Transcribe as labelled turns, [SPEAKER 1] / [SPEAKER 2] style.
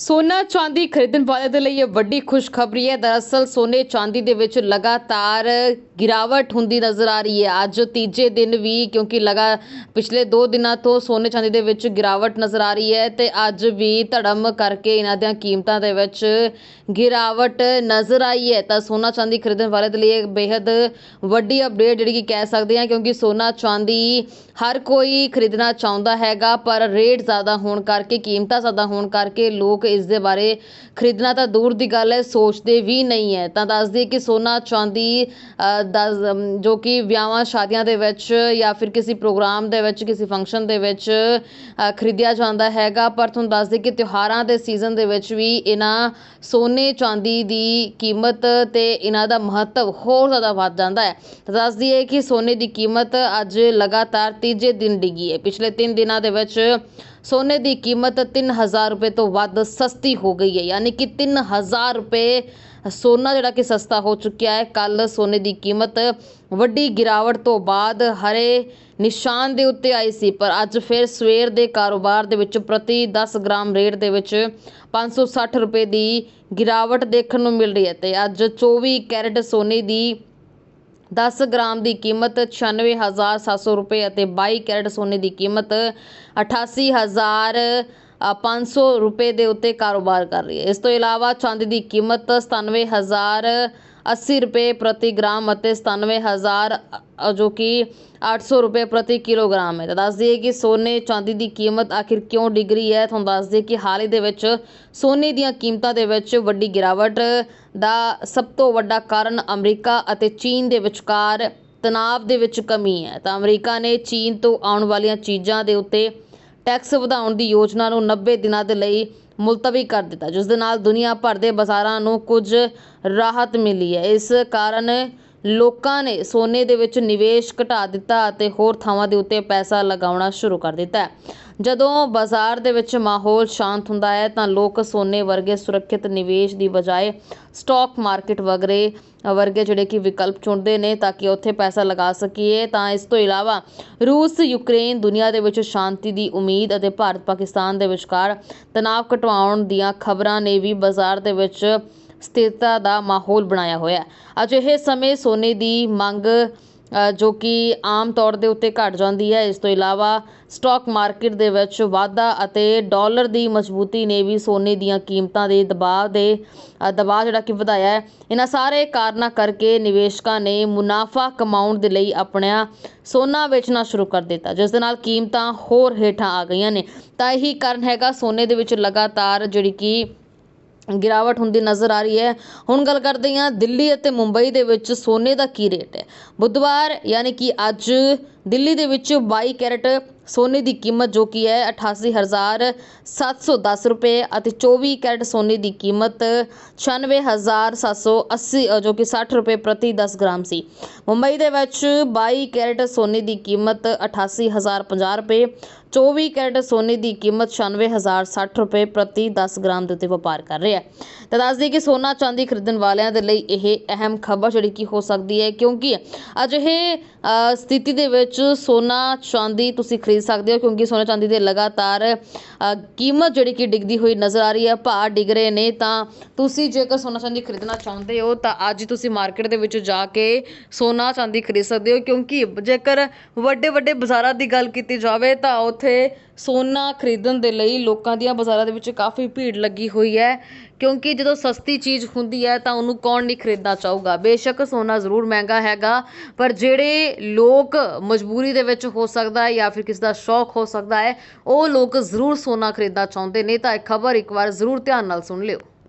[SPEAKER 1] ਸੋਨਾ ਚਾਂਦੀ ਖਰੀਦਣ ਵਾਲਿਆਂ ਦੇ ਲਈ ਇਹ ਵੱਡੀ ਖੁਸ਼ਖਬਰੀ ਹੈ। ਦਰਅਸਲ ਸੋਨੇ ਚਾਂਦੀ ਦੇ ਵਿੱਚ ਲਗਾਤਾਰ ਗਿਰਾਵਟ ਹੁੰਦੀ ਨਜ਼ਰ ਆ ਰਹੀ ਹੈ। ਅੱਜ ਤੀਜੇ ਦਿਨ ਵੀ ਕਿਉਂਕਿ ਲਗਾ ਪਿਛਲੇ 2 ਦਿਨਾਂ ਤੋਂ ਸੋਨੇ ਚਾਂਦੀ ਦੇ ਵਿੱਚ ਗਿਰਾਵਟ ਨਜ਼ਰ ਆ ਰਹੀ ਹੈ ਤੇ ਅੱਜ ਵੀ ਧੜਮ ਕਰਕੇ ਇਹਨਾਂ ਦੀਆਂ ਕੀਮਤਾਂ ਦੇ ਵਿੱਚ ਗਿਰਾਵਟ ਨਜ਼ਰ ਆਈ ਹੈ। ਤਾਂ ਸੋਨਾ ਚਾਂਦੀ ਖਰੀਦਣ ਵਾਲੇ ਦੇ ਲਈ ਇਹ ਬੇहद ਵੱਡੀ ਅਪਡੇਟ ਜਿਹੜੀ ਕਿ ਕਹਿ ਸਕਦੇ ਹਾਂ ਕਿਉਂਕਿ ਸੋਨਾ ਚਾਂਦੀ ਹਰ ਕੋਈ ਖਰੀਦਣਾ ਚਾਹੁੰਦਾ ਹੈਗਾ, ਪਰ ਰੇਟ ਜ਼ਿਆਦਾ ਹੋਣ ਕਰਕੇ, ਕੀਮਤਾਂ ਜ਼ਿਆਦਾ ਹੋਣ ਕਰਕੇ ਲੋਕ ਇਸ ਦੇ ਬਾਰੇ ਖਰੀਦਣਾ ਤਾਂ ਦੂਰ ਦੀ ਗੱਲ ਹੈ, ਸੋਚਦੇ ਵੀ ਨਹੀਂ ਹੈ। ਤਾਂ ਦੱਸ ਦਈਏ ਕਿ ਸੋਨਾ ਚਾਂਦੀ ਦਸ- ਜੋ ਕਿ ਵਿਆਹਾਂ, ਸ਼ਾਦੀਆਂ ਦੇ ਵਿੱਚ ਜਾਂ ਫਿਰ ਕਿਸੇ ਪ੍ਰੋਗਰਾਮ ਦੇ ਵਿੱਚ, ਕਿਸੇ ਫੰਕਸ਼ਨ ਦੇ ਵਿੱਚ ਖਰੀਦਿਆ ਜਾਂਦਾ ਹੈਗਾ। ਪਰ ਤੁਹਾਨੂੰ ਦੱਸ ਦਈਏ ਕਿ ਤਿਉਹਾਰਾਂ ਦੇ ਸੀਜ਼ਨ ਦੇ ਵਿੱਚ ਵੀ ਇਹਨਾਂ ਸੋਨੇ ਚਾਂਦੀ ਦੀ ਕੀਮਤ ਅਤੇ ਇਹਨਾਂ ਦਾ ਮਹੱਤਵ ਹੋਰ ਜ਼ਿਆਦਾ ਵੱਧ ਜਾਂਦਾ ਹੈ। ਤਾਂ ਦੱਸ ਦਈਏ ਕਿ ਸੋਨੇ ਦੀ ਕੀਮਤ ਅੱਜ ਲਗਾਤਾਰ ਤੀਜੇ ਦਿਨ ਡਿੱਗੀ ਹੈ। ਪਿਛਲੇ 3 ਦਿਨਾਂ ਦੇ ਵਿੱਚ ਸੋਨੇ ਦੀ ਕੀਮਤ 3000 ਰੁਪਏ ਤੋਂ ਵੱਧ ਸਸਤੀ ਹੋ ਗਈ ਹੈ। ਯਾਨੀ ਕਿ 3000 ਰੁਪਏ ਸੋਨਾ ਜਿਹੜਾ ਕਿ ਸਸਤਾ ਹੋ ਚੁੱਕਿਆ ਹੈ। ਕੱਲ ਸੋਨੇ ਦੀ ਕੀਮਤ ਵੱਡੀ ਗਿਰਾਵਟ ਤੋਂ ਬਾਅਦ ਹਰੇ ਨਿਸ਼ਾਨ ਦੇ ਉੱਤੇ ਆਈ ਸੀ। ਪਰ ਅੱਜ ਫਿਰ ਸਵੇਰ ਦੇ ਕਾਰੋਬਾਰ ਦੇ ਵਿੱਚ ਪ੍ਰਤੀ 10 ਗ੍ਰਾਮ ਰੇਟ ਦੇ ਵਿੱਚ 560 ਰੁਪਏ ਦੀ ਗਿਰਾਵਟ ਦੇਖਣ ਨੂੰ ਮਿਲ ਰਹੀ ਹੈ। ਤੇ ਅੱਜ 24 ਕੈਰਟ ਸੋਨੇ ਦੀ 10 ਗ੍ਰਾਮ ਦੀ ਕੀਮਤ 96700 ਰੁਪਏ ਅਤੇ 22 ਕੈਰਟ ਸੋਨੇ ਦੀ ਕੀਮਤ 88500 ਰੁਪਏ ਦੇ ਉੱਤੇ ਕਾਰੋਬਾਰ ਕਰ ਰਹੀ ਹੈ। ਇਸ ਤੋਂ ਇਲਾਵਾ ਚਾਂਦੀ ਦੀ ਕੀਮਤ 97080 ਰੁਪਏ ਪ੍ਰਤੀ ਗ੍ਰਾਮ ਅਤੇ 97000 ਅ, ਜੋ ਕਿ 800 ਰੁਪਏ ਪ੍ਰਤੀ ਕਿਲੋਗ੍ਰਾਮ ਹੈ। ਤਾਂ ਦੱਸ ਦਈਏ ਕਿ ਸੋਨੇ ਚਾਂਦੀ ਦੀ ਕੀਮਤ ਆਖਿਰ ਕਿਉਂ ਡਿੱਗ ਰਹੀ ਹੈ? ਤੁਹਾਨੂੰ ਦੱਸ ਦਈਏ ਕਿ ਹਾਲ ਹੀ ਦੇ ਵਿੱਚ ਸੋਨੇ ਦੀਆਂ ਕੀਮਤਾਂ ਦੇ ਵਿੱਚ ਵੱਡੀ ਗਿਰਾਵਟ ਦਾ ਸਭ ਤੋਂ ਵੱਡਾ ਕਾਰਨ ਅਮਰੀਕਾ ਅਤੇ ਚੀਨ ਦੇ ਵਿਚਕਾਰ ਤਣਾਅ ਦੇ ਵਿੱਚ ਕਮੀ ਹੈ। ਤਾਂ ਅਮਰੀਕਾ ਨੇ ਚੀਨ ਤੋਂ ਆਉਣ ਵਾਲੀਆਂ ਚੀਜ਼ਾਂ ਦੇ ਉੱਤੇ ਟੈਕਸ ਵਧਾਉਣ ਦੀ ਯੋਜਨਾ ਨੂੰ 90 ਦਿਨਾਂ ਦੇ ਲਈ ਮੁਲਤਵੀ ਕਰ ਦਿੱਤਾ, ਜਿਸ ਦੇ ਨਾਲ ਦੁਨੀਆ ਭਰ ਦੇ ਬਾਜ਼ਾਰਾਂ ਨੂੰ ਕੁਝ ਰਾਹਤ ਮਿਲੀ ਹੈ। ਇਸ ਕਾਰਨ ਲੋਕਾਂ ਨੇ ਸੋਨੇ ਦੇ ਵਿੱਚ ਨਿਵੇਸ਼ ਘਟਾ ਦਿੱਤਾ ਅਤੇ ਹੋਰ ਥਾਵਾਂ ਦੇ ਉੱਤੇ ਪੈਸਾ ਲਗਾਉਣਾ ਸ਼ੁਰੂ ਕਰ ਦਿੱਤਾ ਹੈ। ਜਦੋਂ ਬਾਜ਼ਾਰ ਦੇ ਵਿੱਚ ਮਾਹੌਲ ਸ਼ਾਂਤ ਹੁੰਦਾ ਹੈ ਤਾਂ ਲੋਕ ਸੋਨੇ ਵਰਗੇ ਸੁਰੱਖਿਅਤ ਨਿਵੇਸ਼ ਦੀ ਬਜਾਏ ਸਟਾਕ ਮਾਰਕੀਟ ਵਗਰੇ, ਵਰਗੇ ਜਿਹੜੇ ਕਿ ਵਿਕਲਪ ਚੁਣਦੇ ਨੇ ਤਾਂ ਕਿ ਉੱਥੇ ਪੈਸਾ ਲਗਾ ਸਕੀਏ। ਤਾਂ ਇਸ ਤੋਂ ਇਲਾਵਾ ਰੂਸ, ਯੂਕਰੇਨ ਦੁਨੀਆ ਦੇ ਵਿੱਚ ਸ਼ਾਂਤੀ ਦੀ ਉਮੀਦ ਅਤੇ ਭਾਰਤ ਪਾਕਿਸਤਾਨ ਦੇ ਵਿਚਕਾਰ ਤਣਾਅ ਘਟਵਾਉਣ ਦੀਆਂ ਖਬਰਾਂ ਨੇ ਵੀ ਬਾਜ਼ਾਰ ਦੇ ਵਿੱਚ ਸਥਿਰਤਾ ਦਾ ਮਾਹੌਲ ਬਣਾਇਆ ਹੋਇਆ ਅਜਿਹੇ ਸਮੇਂ ਸੋਨੇ ਦੀ ਮੰਗ ਜੋ ਕਿ ਆਮ ਤੌਰ ਦੇ ਉੱਤੇ ਘਟ ਜਾਂਦੀ ਹੈ, ਇਸ ਤੋਂ ਇਲਾਵਾ ਸਟਾਕ ਮਾਰਕੀਟ ਦੇ ਵਿੱਚ ਵਾਧਾ ਅਤੇ ਡਾਲਰ ਦੀ ਮਜ਼ਬੂਤੀ ਨੇ ਵੀ ਸੋਨੇ ਦੀਆਂ ਕੀਮਤਾਂ ਦੇ ਦਬਾਅ ਦੇ ਦਬਾਅ ਜਿਹੜਾ ਕਿ ਵਧਾਇਆ ਹੈ। ਇਹਨਾਂ ਸਾਰੇ ਕਾਰਨਾਂ ਕਰਕੇ ਨਿਵੇਸ਼ਕਾਂ ਨੇ ਮੁਨਾਫਾ ਕਮਾਉਣ ਦੇ ਲਈ ਆਪਣਾ ਸੋਨਾ ਵੇਚਣਾ ਸ਼ੁਰੂ ਕਰ ਦਿੱਤਾ, ਜਿਸ ਦੇ ਨਾਲ ਕੀਮਤਾਂ ਹੋਰ ਹੇਠਾਂ ਆ ਗਈਆਂ ਨੇ। ਤਾਂ ਇਹੀ ਕਾਰਨ ਹੈਗਾ ਸੋਨੇ ਦੇ ਵਿੱਚ ਲਗਾਤਾਰ ਜਿਹੜੀ ਕਿ ਗਿਰਾਵਟ ਹੁੰਦੀ ਨਜ਼ਰ ਆ ਰਹੀ ਹੈ। ਹੁਣ ਗੱਲ ਕਰਦੇ ਹਾਂ ਦਿੱਲੀ ਅਤੇ ਮੁੰਬਈ ਦੇ ਵਿੱਚ ਸੋਨੇ ਦਾ ਕੀ ਰੇਟ ਹੈ? ਬੁੱਧਵਾਰ, ਯਾਨੀ ਕਿ ਅੱਜ ਦਿੱਲੀ ਦੇ ਵਿੱਚ 22 ਕੈਰਟ ਸੋਨੇ ਦੀ ਕੀਮਤ ਜੋ ਕਿ ਹੈ 88710 ਰੁਪਏ ਅਤੇ 24 ਕੈਰਟ ਸੋਨੇ ਦੀ ਕੀਮਤ 96780 ਅ, ਜੋ ਕਿ 60 ਰੁਪਏ ਪ੍ਰਤੀ 10 ਗ੍ਰਾਮ ਸੀ। ਮੁੰਬਈ ਦੇ ਵਿੱਚ 22 ਕੈਰਟ ਸੋਨੇ ਦੀ ਕੀਮਤ 88050 ਰੁਪਏ 24 ਕੈਰਟ ਸੋਨੇ ਦੀ ਕੀਮਤ 96060 ਰੁਪਏ ਪ੍ਰਤੀ 10 ਗ੍ਰਾਮ ਦੇ ਉੱਤੇ ਵਪਾਰ ਕਰ ਰਿਹਾ ਹੈ। ਤਾਂ ਦੱਸ ਦਈਏ ਕਿ ਸੋਨਾ ਚਾਂਦੀ ਖਰੀਦਣ ਵਾਲਿਆਂ ਦੇ ਲਈ ਇਹ ਅਹਿਮ ਖਬਰ ਜਿਹੜੀ ਕਿ ਹੋ ਸਕਦੀ ਹੈ ਕਿਉਂਕਿ ਅਜਿਹੇ ਸਥਿਤੀ ਦੇ ਵਿੱਚ ਸੋਨਾ ਚਾਂਦੀ ਤੁਸੀਂ ਖਰੀਦ ਸਕਦੇ ਹੋ, ਕਿਉਂਕਿ ਸੋਨਾ ਚਾਂਦੀ ਦੇ ਲਗਾਤਾਰ ਕੀਮਤ ਜਿਹੜੀ ਕਿ ਡਿੱਗਦੀ ਹੋਈ ਨਜ਼ਰ ਆ ਰਹੀ ਹੈ, ਭਾਅ ਡਿੱਗ ਰਹੇ ਨੇ, ਤਾਂ ਤੁਸੀਂ ਜੇਕਰ ਸੋਨਾ ਚਾਂਦੀ ਖਰੀਦਣਾ ਚਾਹੁੰਦੇ ਹੋ, ਤਾਂ ਅੱਜ ਤੁਸੀਂ ਮਾਰਕੀਟ ਦੇ ਵਿੱਚ ਜਾ ਕੇ ਸੋਨਾ ਚਾਂਦੀ ਖਰੀਦ ਸਕਦੇ ਹੋ, ਕਿਉਂਕਿ ਜੇਕਰ ਵੱਡੇ ਵੱਡੇ ਬਾਜ਼ਾਰਾਂ ਦੀ ਗੱਲ ਕੀਤੀ ਜਾਵੇ, ਤਾਂ ਉੱਥੇ ਸੋਨਾ ਖਰੀਦਣ ਦੇ ਲਈ ਲੋਕਾਂ ਦੀਆਂ ਬਾਜ਼ਾਰਾਂ ਦੇ ਵਿੱਚ ਕਾਫੀ ਭੀੜ ਲੱਗੀ ਹੋਈ ਹੈ। ਕਿਉਂਕਿ ਜਦੋਂ ਸਸਤੀ ਚੀਜ਼ ਹੁੰਦੀ ਹੈ ਤਾਂ ਉਹਨੂੰ ਕੌਣ ਨਹੀਂ ਖਰੀਦਣਾ ਚਾਹੂਗਾ। ਬੇਸ਼ੱਕ ਸੋਨਾ ਜ਼ਰੂਰ ਮਹਿੰਗਾ ਹੈਗਾ, ਪਰ ਜਿਹੜੇ ਲੋਕ ਮਜਬੂਰੀ ਦੇ ਵਿੱਚ ਹੋ ਸਕਦਾ ਹੈ ਜਾਂ ਫਿਰ ਕਿਸੇ ਦਾ ਸ਼ੌਕ ਹੋ ਸਕਦਾ ਹੈ, ਉਹ ਲੋਕ ਜ਼ਰੂਰ ਸੋਨਾ ਖਰੀਦਣਾ ਚਾਹੁੰਦੇ ਨੇ। ਤਾਂ ਇਹ ਖਬਰ ਇੱਕ ਵਾਰ ਜ਼ਰੂਰ ਧਿਆਨ ਨਾਲ ਸੁਣ ਲਿਓ।